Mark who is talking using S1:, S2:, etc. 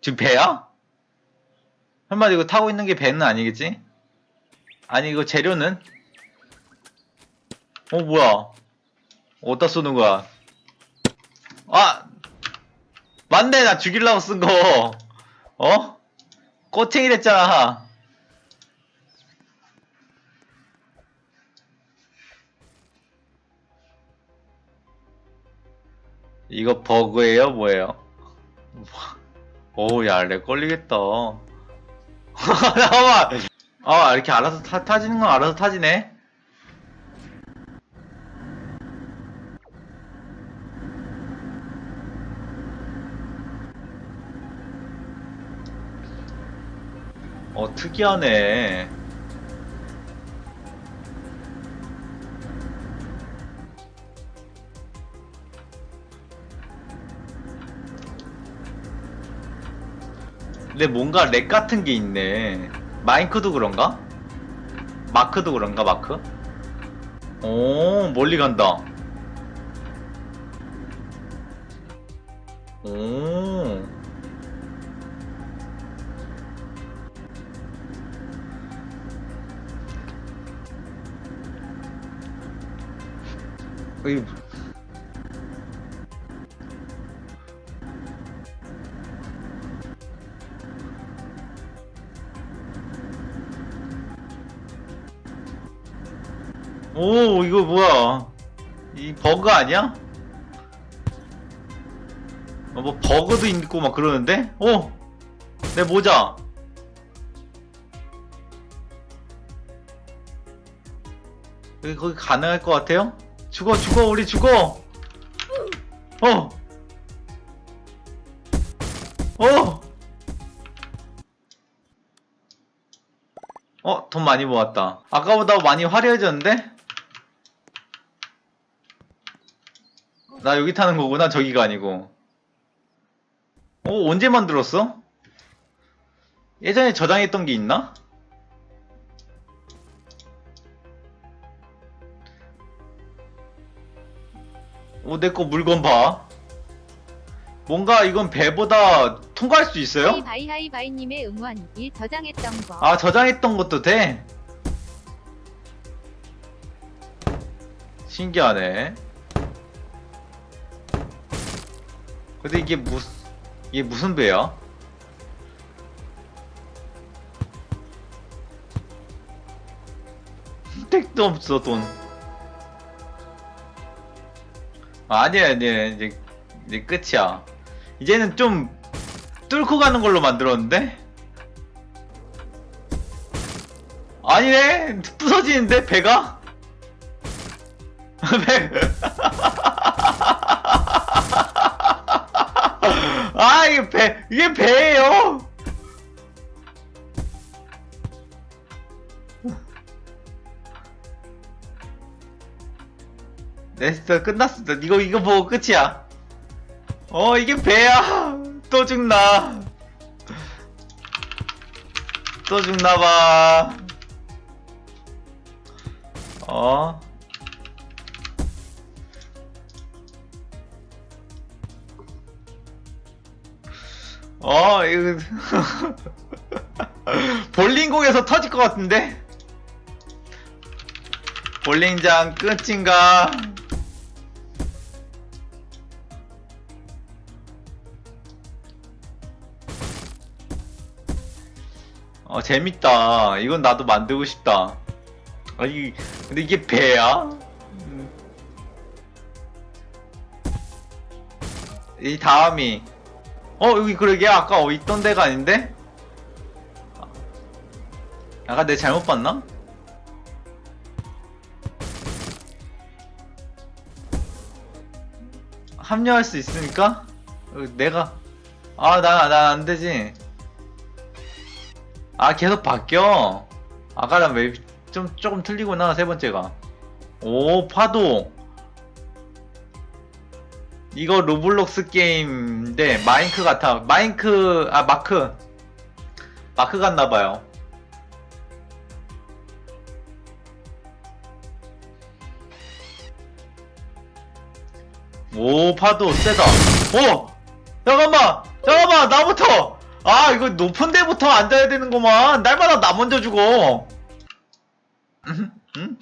S1: 지금 배야? 설마 이거 타고 있는 게 배는 아니겠지? 아니 이거 재료는? 어 뭐야 어디다 쏘는 거야 아 맞네 나 죽이려고 쓴 거 어? 꼬챙이 됐잖아 이거 버그예요 뭐예요? 오 야 렉 걸리겠다. 잠깐만 아 이렇게 알아서 타, 타지는 건 알아서 타지네? 어 특이하네 근데 뭔가 렉 같은 게 있네 마인크도 그런가? 마크도 그런가 마크? 오 멀리 간다 오 어이 오 이거 뭐야 이 버그 아니야? 어, 뭐 버그도 있고 막 그러는데? 오! 내 모자 여기 거기 가능할 것 같아요? 죽어 죽어 우리 죽어 어! 어! 어? 돈 많이 모았다 아까보다 많이 화려해졌는데? 나 여기 타는 거구나 저기가 아니고 어 언제 만들었어? 예전에 저장했던 게 있나? 오 내 거 물건 봐 뭔가 이건 배보다 통과할 수 있어요?
S2: 하이바이하이바이님의 응원 일 저장했던 거.
S1: 아 저장했던 것도 돼? 신기하네 근데 이게 무슨 이게 무슨 배야? 택도 없어 돈 아, 아니야 아니야 이제 이제 끝이야 이제는 좀 뚫고 가는 걸로 만들었는데? 아니네 부서지는데 배가? 배 아, 이게 배, 이게 배예요. 됐어, 끝났어. 이거, 이거 보고 끝이야. 어, 이게 배야. 또 죽나. 또 죽나봐. 어. 어, 이거. 볼링공에서 터질 것 같은데? 볼링장 끝인가? 어, 재밌다. 이건 나도 만들고 싶다. 아, 이, 근데 이게 배야? 음. 이 다음이. 어, 여기 그러게 아까 어, 있던 데가 아닌데? 약간 내 잘못 봤나? 합류할 수 있으니까? 어, 내가. 아, 나, 나안 되지. 아, 계속 바뀌어. 아까랑 왜, 좀, 조금 틀리구나, 세 번째가. 오, 파도. 이거 로블록스 게임인데, 마인크 같아. 마인크, 아, 마크. 마크 같나봐요. 오, 파도 세다. 오! 잠깐만! 잠깐만! 나부터! 아 이거 높은 데부터 앉아야 되는구만 날마다 나 먼저 죽어 응? 응?